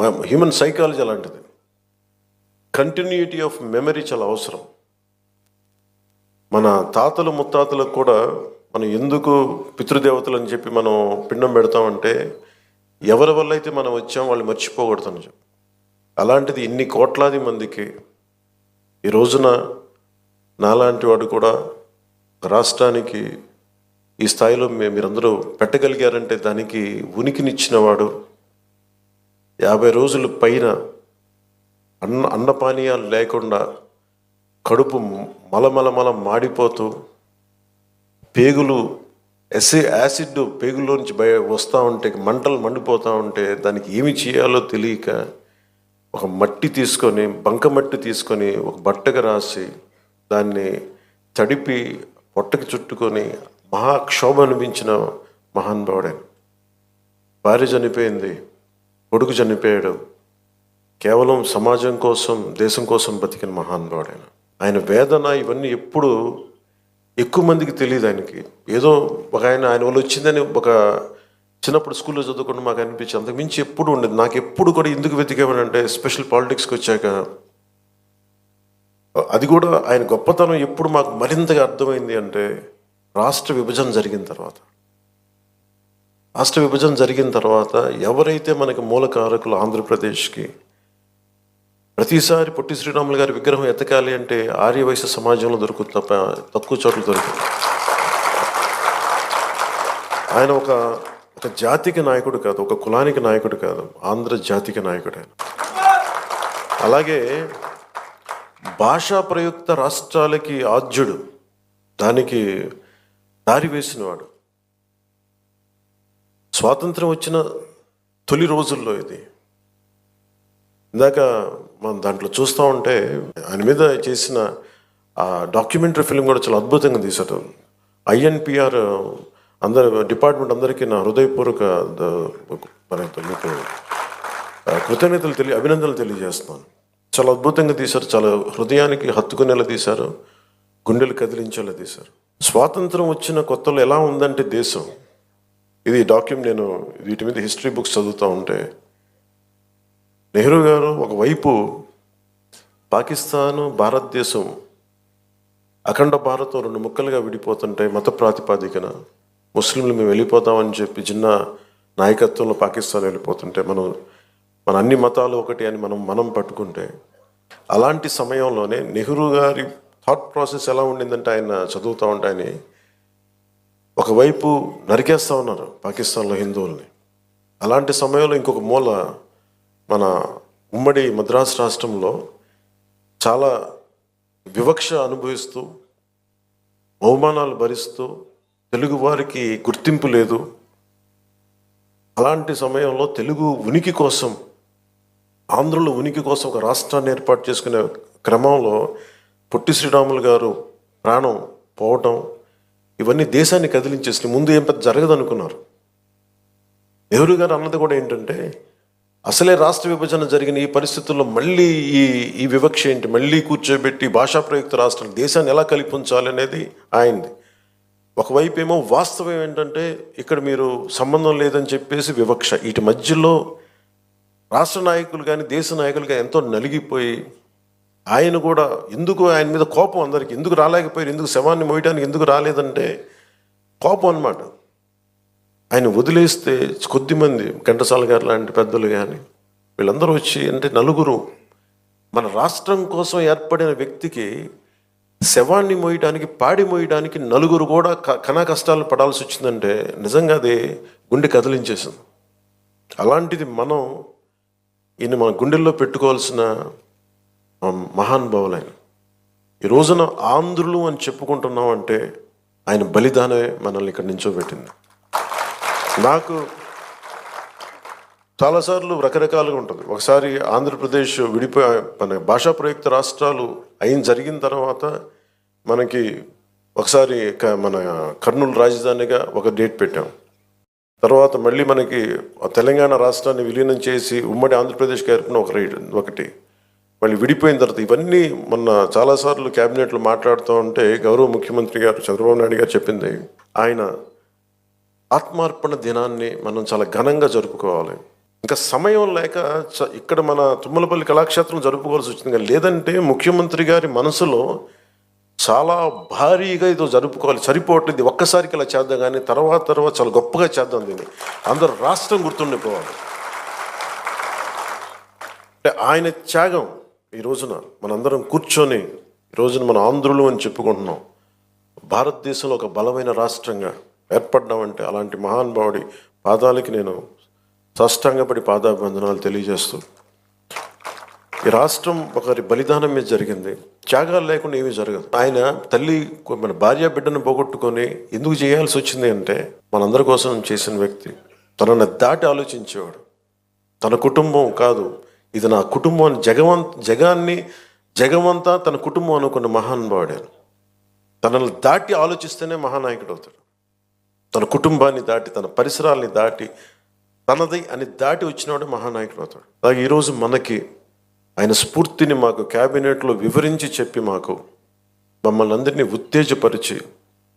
Human psychology అలాంటిది. Continuity of memory చాలా అవసరం. మన తాతలు ముత్తాతలకు కూడా మనం ఎందుకు పితృదేవతలు అని చెప్పి మనం పిండం పెడతామంటే ఎవరి వల్ల అయితే మనం వచ్చాం వాళ్ళు మర్చిపోకూడదని చెప్పి. అలాంటిది ఇన్ని కోట్లాది మందికి ఈ రోజున నాలాంటి వాడు కూడా రాష్ట్రానికి ఈ స్థాయిలో మీరందరూ పెట్టగలిగారంటే దానికి ఉనికినిచ్చినవాడు యాభై రోజుల పైన అన్న అన్నపానీయాలు లేకుండా కడుపు మలమలమల మాడిపోతూ పేగులు ఎసి యాసిడ్ పేగులోంచి బయ వస్తూ ఉంటే మంటలు మండిపోతూ ఉంటే దానికి ఏమి చేయాలో తెలియక ఒక మట్టి తీసుకొని బంక మట్టి తీసుకొని ఒక బట్టగా రాసి దాన్ని తడిపి పొట్టకి చుట్టుకొని మహాక్షోభ అనిపించిన మహానుభావుడే భార్య చనిపోయింది. కొడుకు చనిపోయాడు. కేవలం సమాజం కోసం దేశం కోసం బతికిన మహానుభావుడు ఆయన వేదన ఇవన్నీ ఎప్పుడు ఎక్కువ మందికి తెలియదు ఆయనకి. ఏదో ఒక ఆయన ఆయన వల్ల వచ్చిందని ఒక చిన్నప్పుడు స్కూల్లో చదువుకుంటూ మాకు అనిపించింది అంతకు మించి ఎప్పుడు ఉండేది. నాకు ఎప్పుడు కూడా ఎందుకు వెతికేమనంటే స్పెషల్ పాలిటిక్స్కి వచ్చాక. అది కూడా ఆయన గొప్పతనం ఎప్పుడు మాకు మరింతగా అర్థమైంది అంటే రాష్ట్ర విభజన జరిగిన తర్వాత. రాష్ట్ర విభజన జరిగిన తర్వాత ఎవరైతే మనకి మూలకారకులు ఆంధ్రప్రదేశ్కి ప్రతిసారి పొట్టి శ్రీరాములు గారి విగ్రహం ఎతకాలి అంటే ఆర్యవైశ్య సమాజంలో దొరుకుతుంది తప్ప తక్కువ చోట్ల దొరుకుతుంది ఆయన ఒక ఒక జాతికి నాయకుడు కాదు ఒక కులానికి నాయకుడు కాదు ఆంధ్ర జాతికి నాయకుడు ఆయన. అలాగే భాషా ప్రయుక్త రాష్ట్రాలకి ఆద్యుడు దానికి దారి వేసినవాడు. స్వాతంత్రం వచ్చిన తొలి రోజుల్లో ఇది. ఇందాక మనం దాంట్లో చూస్తూ ఉంటే ఆయన మీద చేసిన ఆ డాక్యుమెంటరీ ఫిల్మ్ కూడా చాలా అద్భుతంగా తీశారు. ఐఎన్పిఆర్ అందరు డిపార్ట్మెంట్ అందరికీ నా హృదయపూర్వక మీకు కృతజ్ఞతలు తెలియ అభినందనలు తెలియజేస్తున్నాను. చాలా అద్భుతంగా తీశారు. చాలా హృదయానికి హత్తుకునేలా తీశారు. గుండెలు కదిలించేలా తీశారు. స్వాతంత్రం వచ్చిన కొత్తలో ఎలా ఉందంటే దేశం. ఇది డాక్యుమెంట్ నేను వీటి మీద హిస్టరీ బుక్స్ చదువుతూ ఉంటే నెహ్రూ గారు ఒకవైపు పాకిస్తాను భారతదేశం అఖండ భారతం రెండు ముక్కలుగా విడిపోతుంటే మత ప్రాతిపాదికన ముస్లింలు మేము వెళ్ళిపోతామని చెప్పి చిన్న నాయకత్వంలో పాకిస్తాన్ వెళ్ళిపోతుంటే మనం మన అన్ని మతాలు ఒకటి అని మనం మనం పట్టుకుంటే అలాంటి సమయంలోనే నెహ్రూ గారి థాట్ ప్రాసెస్ ఎలా ఉండిందంటే ఆయన చదువుతూ ఉంటే ఒకవైపు నరికేస్తూ ఉన్నారు పాకిస్తాన్లో హిందువుల్ని. అలాంటి సమయంలో ఇంకొక మూల మన ఉమ్మడి మద్రాసు రాష్ట్రంలో చాలా వివక్ష అనుభవిస్తూ అవమానాలు భరిస్తూ తెలుగువారికి గుర్తింపు లేదు. అలాంటి సమయంలో తెలుగు ఉనికి కోసం ఆంధ్రుల ఉనికి కోసం ఒక రాష్ట్రాన్ని ఏర్పాటు చేసుకునే క్రమంలో పొట్టి శ్రీరాములు గారు ప్రాణం పోవటం ఇవన్నీ దేశాన్ని కదిలించేసి ముందు ఏం పెద్ద జరగదు అనుకున్నారు నెహ్రూ గారు అన్నది కూడా ఏంటంటే అసలే రాష్ట్ర విభజన జరిగిన ఈ పరిస్థితుల్లో మళ్ళీ ఈ ఈ వివక్ష ఏంటి? మళ్ళీ కూర్చోబెట్టి భాషా ప్రయుక్త రాష్ట్రాలు దేశాన్ని ఎలా కలిపి ఉంచాలి అనేది ఆయనది. ఒకవైపు ఏమో వాస్తవం ఏంటంటే ఇక్కడ మీరు సంబంధం లేదని చెప్పేసి వివక్ష. వీటి మధ్యలో రాష్ట్ర నాయకులు కానీ దేశ నాయకులు కానీ ఎంతో నలిగిపోయి ఆయన కూడా ఎందుకు ఆయన మీద కోపం అందరికి? ఎందుకు రాలేకపోయారు? ఎందుకు శవాన్ని మోయడానికి ఎందుకు రాలేదంటే కోపం అన్నమాట. ఆయన వదిలేస్తే కొద్దిమంది ఘంటసాల గారు లాంటి పెద్దలు కానీ వీళ్ళందరూ వచ్చి అంటే నలుగురు మన రాష్ట్రం కోసం ఏర్పడిన వ్యక్తికి శవాన్ని మోయడానికి పాడి మోయడానికి నలుగురు కూడా క- కనా కష్టాలు పడాల్సి వచ్చిందంటే నిజంగా అది గుండె కదిలించేసింది. అలాంటిది మనం ఈయన మన గుండెల్లో పెట్టుకోవాల్సిన ఆ, మహానుభావులు ఈ రోజున ఆంధ్రులు అని చెప్పుకుంటున్నాం అంటే ఆయన బలిదానమే మనల్ని ఇక్కడ నించోబెట్టింది నాకు చాలాసార్లు రకరకాలుగా ఉంటుంది. ఒకసారి ఆంధ్రప్రదేశ్ విడిపోయి మన భాషా ప్రయుక్త రాష్ట్రాలు అయిన జరిగిన తర్వాత మనకి ఒకసారి క- మన కర్నూలు రాజధానిగా ఒక డేట్ పెట్టాం. తర్వాత మళ్ళీ మనకి తెలంగాణ రాష్ట్రాన్ని విలీనం చేసి ఉమ్మడి ఆంధ్రప్రదేశ్కి ఏర్పడిన ఒక రైట్ ఒకటి. మళ్ళీ విడిపోయిన తర్వాత ఇవన్నీ మొన్న చాలాసార్లు క్యాబినెట్లో మాట్లాడుతూ ఉంటే గౌరవ ముఖ్యమంత్రి గారు చంద్రబాబు నాయుడు గారు చెప్పింది ఆయన ఆత్మార్పణ దినాన్ని మనం చాలా ఘనంగా జరుపుకోవాలి. ఇంకా సమయం లేక ఇక్కడ మన తుమ్మలపల్లి కళాక్షేత్రం జరుపుకోవాల్సి వచ్చింది కానీ లేదంటే ముఖ్యమంత్రి గారి మనసులో చాలా భారీగా ఇదో జరుపుకోవాలి. సరిపోవట్లేదు ఒక్కసారికి ఇలా చేద్దాం కానీ తర్వాత తర్వాత చాలా గొప్పగా చేద్దాం దీన్ని. అందరూ రాష్ట్రం గుర్తుండిపోవాలి. అంటే ఆయన త్యాగం ఈ రోజున మనందరం కూర్చొని ఈ రోజున మన ఆంధ్రులు అని చెప్పుకుంటున్నాం. భారతదేశంలో ఒక బలమైన రాష్ట్రంగా ఏర్పడ్డామంటే అలాంటి మహానుభావుడి పాదాలకి నేను సాష్టాంగపడి పాదాభివందనాలు తెలియజేస్తూ ఈ రాష్ట్రం ఒకరి బలిదానం మీద జరిగింది. త్యాగాలు లేకుండా ఏమీ జరగదు. ఆయన తల్లి మన భార్య బిడ్డను పోగొట్టుకొని ఎందుకు చేయాల్సి వచ్చింది అంటే మనందరి కోసం చేసిన వ్యక్తి తనను దాటి ఆలోచించేవాడు. తన కుటుంబం కాదు ఇది నా కుటుంబం జగవం జగాన్ని జగమంతా తన కుటుంబం అనుకున్న మహానుభావుడాను. తనను దాటి ఆలోచిస్తేనే మహానాయకుడు అవుతాడు. తన కుటుంబాన్ని దాటి తన పరిసరాల్ని దాటి తనది అని దాటి వచ్చినవాడు మహానాయకుడు అవుతాడు. అలాగే ఈరోజు మనకి ఆయన స్ఫూర్తిని మాకు క్యాబినెట్లో వివరించి చెప్పి మాకు మమ్మల్ని అందరినీ ఉత్తేజపరిచి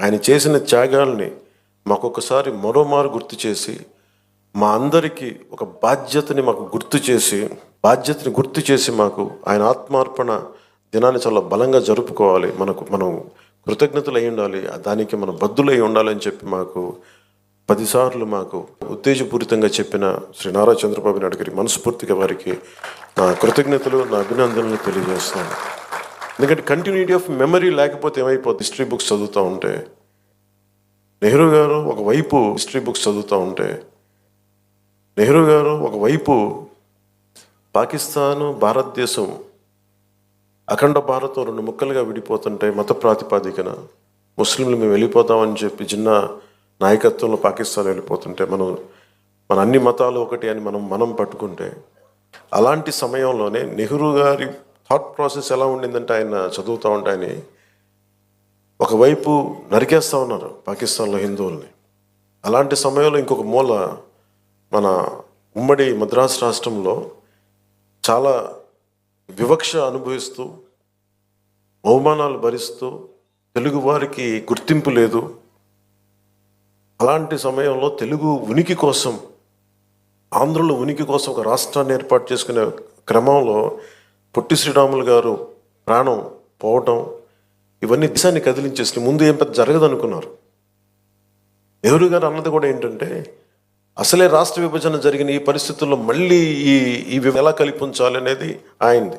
ఆయన చేసిన త్యాగాల్ని మాకొకసారి మరోమారు గుర్తు చేసి మా అందరికీ ఒక బాధ్యతని మాకు గుర్తు చేసి బాధ్యతను గుర్తు చేసి మాకు ఆయన ఆత్మార్పణ దినాన్ని చాలా బలంగా జరుపుకోవాలి. మనకు మనం కృతజ్ఞతలు అయి ఉండాలి దానికి మనం బద్దులై ఉండాలని చెప్పి మాకు పదిసార్లు మాకు ఉత్తేజపూరితంగా చెప్పిన శ్రీ నారా చంద్రబాబు నాయుడు గారి మనస్ఫూర్తిగా వారికి నా కృతజ్ఞతలు నా అభినందనలు తెలియజేస్తాను. ఎందుకంటే కంటిన్యూటీ ఆఫ్ మెమరీ లేకపోతే ఏమైపోతుంది హిస్టరీ బుక్స్ చదువుతూ ఉంటే. నెహ్రూ గారు ఒకవైపు హిస్టరీ బుక్స్ చదువుతూ ఉంటే. నెహ్రూ గారు ఒకవైపు పాకిస్తాను భారతదేశం అఖండ భారతం రెండు ముక్కలుగా విడిపోతుంటే మత ప్రాతిపాదికన ముస్లింలు మేము వెళ్ళిపోతామని చెప్పి చిన్న నాయకత్వంలో పాకిస్తాన్ వెళ్ళిపోతుంటే మనం మన అన్ని మతాలు ఒకటి అని మనం మనం పట్టుకుంటే అలాంటి సమయంలోనే నెహ్రూ గారి థాట్ ప్రాసెస్ ఎలా ఉండిందంటే ఆయన చదువుతూ ఉంటే ఆయన ఒకవైపు నరికేస్తూ ఉన్నారు పాకిస్తాన్లో హిందువుల్ని. అలాంటి సమయంలో ఇంకొక మూల మన ఉమ్మడి మద్రాసు రాష్ట్రంలో చాలా వివక్ష అనుభవిస్తూ అవమానాలు భరిస్తూ తెలుగు వారికి గుర్తింపు లేదు. అలాంటి సమయంలో తెలుగు ఉనికి కోసం ఆంధ్రుల ఉనికి కోసం ఒక రాష్ట్రాన్ని ఏర్పాటు చేసుకునే క్రమంలో పొట్టి శ్రీరాములు గారు ప్రాణం పోవటం ఇవన్నీ దేశాన్ని కదిలించేసి ముందు ఏం పెద్ద జరగదు అనుకున్నారు నెహ్రూ గారు అన్నది కూడా ఏంటంటే అసలే రాష్ట్ర విభజన జరిగిన ఈ పరిస్థితుల్లో మళ్ళీ ఈ ఇవి ఎలా ఎలా కల్పించాలి అనేది ఆయనది.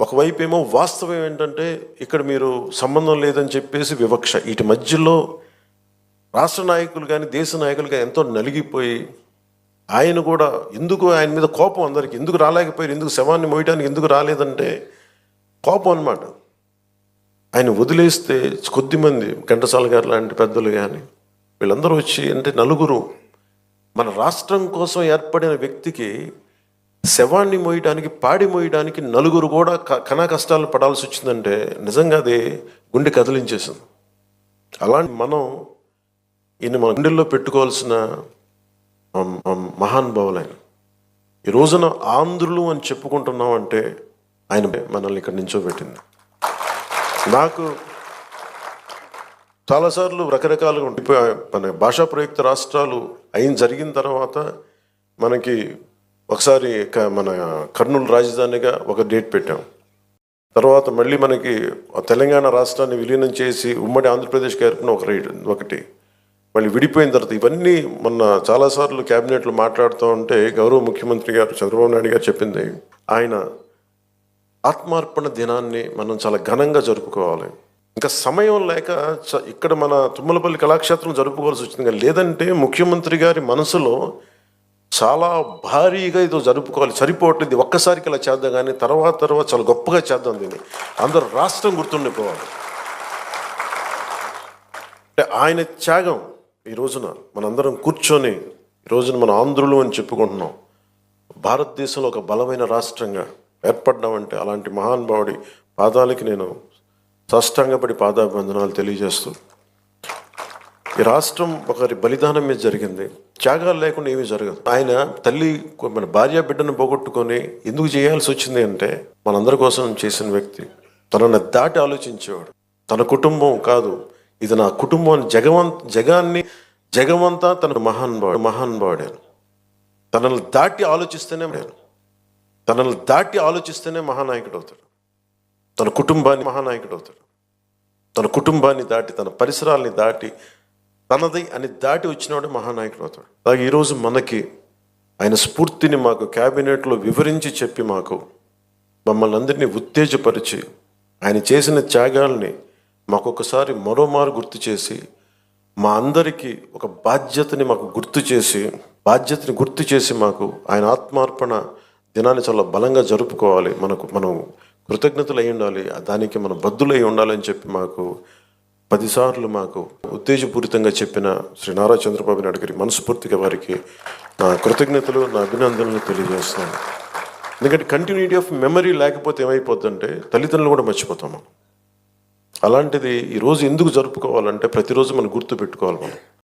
ఒకవైపు ఏమో వాస్తవం ఏంటంటే ఇక్కడ మీరు సంబంధం లేదని చెప్పేసి వివక్ష. వీటి మధ్యలో రాష్ట్ర నాయకులు కానీ దేశ నాయకులు కానీ ఎంతో నలిగిపోయి ఆయన కూడా ఎందుకు ఆయన మీద కోపం అందరికి? ఎందుకు రాలేకపోయారు? ఎందుకు శవాన్ని మోయడానికి ఎందుకు రాలేదంటే కోపం అనమాట ఆయన వదిలేస్తే కొద్దిమంది ఘంటసాల గారు లాంటి పెద్దలు కానీ వీళ్ళందరూ వచ్చి అంటే నలుగురు మన రాష్ట్రం కోసం ఏర్పడిన వ్యక్తికి శవాన్ని మోయడానికి పాడి మోయడానికి నలుగురు కూడా క- కనా కష్టాలు పడాల్సి వచ్చిందంటే నిజంగా అది గుండె కదిలించేసింది. అలాంటి మనం ఈయన మన గుండెల్లో పెట్టుకోవాల్సిన మహానుభావులైన ఈ రోజున ఆంధ్రులు అని చెప్పుకుంటున్నాం అంటే ఆయన మనల్ని ఇక్కడ నించోబెట్టింది. నాకు చాలాసార్లు రకరకాలుగా ఉండిపోయి మన భాషా ప్రయుక్త రాష్ట్రాలు అయిన జరిగిన తర్వాత మనకి ఒకసారి క- మన కర్నూలు రాజధానిగా ఒక డేట్ పెట్టాం. తర్వాత మళ్ళీ మనకి తెలంగాణ రాష్ట్రాన్ని విలీనం చేసి ఉమ్మడి ఆంధ్రప్రదేశ్కి ఏర్పడిన ఒక రేట్ ఒకటి. మళ్ళీ విడిపోయిన తర్వాత ఇవన్నీ మొన్న చాలాసార్లు క్యాబినెట్లో మాట్లాడుతూ ఉంటే గౌరవ ముఖ్యమంత్రి గారు చంద్రబాబు నాయుడు గారు చెప్పింది ఆయన ఆత్మార్పణ దినాన్ని మనం చాలా ఘనంగా జరుపుకోవాలి. ఇంకా సమయం లేక చ- ఇక్కడ మన తుమ్మలపల్లి కళాక్షేత్రం జరుపుకోవాల్సి వచ్చింది కానీ లేదంటే ముఖ్యమంత్రి గారి మనసులో చాలా భారీగా ఇదో జరుపుకోవాలి. సరిపోవట్లేదు. ఒక్కసారికి ఇలా చేద్దాం కానీ తర్వాత తర్వాత చాలా గొప్పగా చేద్దాం దీన్ని. అందరు రాష్ట్రం గుర్తుండిపోవాలి. అంటే ఆయన త్యాగం ఈ రోజున మనందరం కూర్చొని ఈ రోజున మన ఆంధ్రులు అని చెప్పుకుంటున్నాం. భారతదేశంలో ఒక బలమైన రాష్ట్రంగా ఏర్పడ్డామంటే అలాంటి మహానుభావుడి పాదాలకి నేను సాష్టాంగపడి పాదాభివందనాలు తెలియజేస్తూ ఈ రాష్ట్రం ఒకరి బలిదానం మీద జరిగింది. త్యాగాలు లేకుండా ఏమీ జరగదు. ఆయన తల్లి మన భార్య బిడ్డను పోగొట్టుకొని ఎందుకు చేయాల్సి వచ్చింది అంటే మనందరి కోసం చేసిన వ్యక్తి తనను దాటి ఆలోచించేవాడు. తన కుటుంబం కాదు ఇది నా కుటుంబం అని జగవంత జగాన్ని జగమంతా తన మహానుభావుడు మహానుభావుడాను తనను దాటి ఆలోచిస్తేనే నేను తనను దాటి ఆలోచిస్తేనే మహానాయకుడు అవుతాడు. తన కుటుంబాన్ని మహానాయకుడు అవుతాడు. తన కుటుంబాన్ని దాటి తన పరిసరాల్ని దాటి తనది అని దాటి వచ్చినవాడే మహానాయకుడు అవుతాడు. అలాగే ఈరోజు మనకి ఆయన స్ఫూర్తిని మాకు క్యాబినెట్లో వివరించి చెప్పి మాకు మమ్మల్ని అందరినీ ఉత్తేజపరిచి ఆయన చేసిన త్యాగాల్ని మాకొకసారి మరోమారు గుర్తు చేసి మా అందరికీ ఒక బాధ్యతని మాకు గుర్తు చేసి బాధ్యతని గుర్తు చేసి మాకు ఆయన ఆత్మార్పణ దినాన్ని చాలా బలంగా జరుపుకోవాలి. మనకు మనం కృతజ్ఞతలు అయి ఉండాలి. దానికి మనం బద్దులై ఉండాలని చెప్పి మాకు పదిసార్లు మాకు ఉత్తేజపూరితంగా చెప్పిన శ్రీ నారా చంద్రబాబు నాయుడు గారి మనస్ఫూర్తిగా వారికి నా కృతజ్ఞతలు నా అభినందనలు తెలియజేస్తున్నాను ఎందుకంటే కంటిన్యూటీ ఆఫ్ మెమరీ లేకపోతే ఏమైపోద్దంటే తల్లిదండ్రులు కూడా మర్చిపోతాము అలాంటిది ఈరోజు ఎందుకు జరుపుకోవాలంటే ప్రతిరోజు మనం గుర్తు పెట్టుకోవాలి మనం.